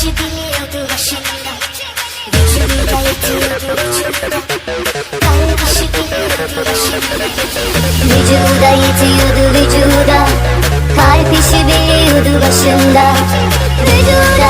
Geçebiliyordu başımda Geçimde yetiyordu içimde Kalbaşı geliyordu başımda Vücuda yetiyordu vücuda. Kalp işi biliyordu başımda Vücuda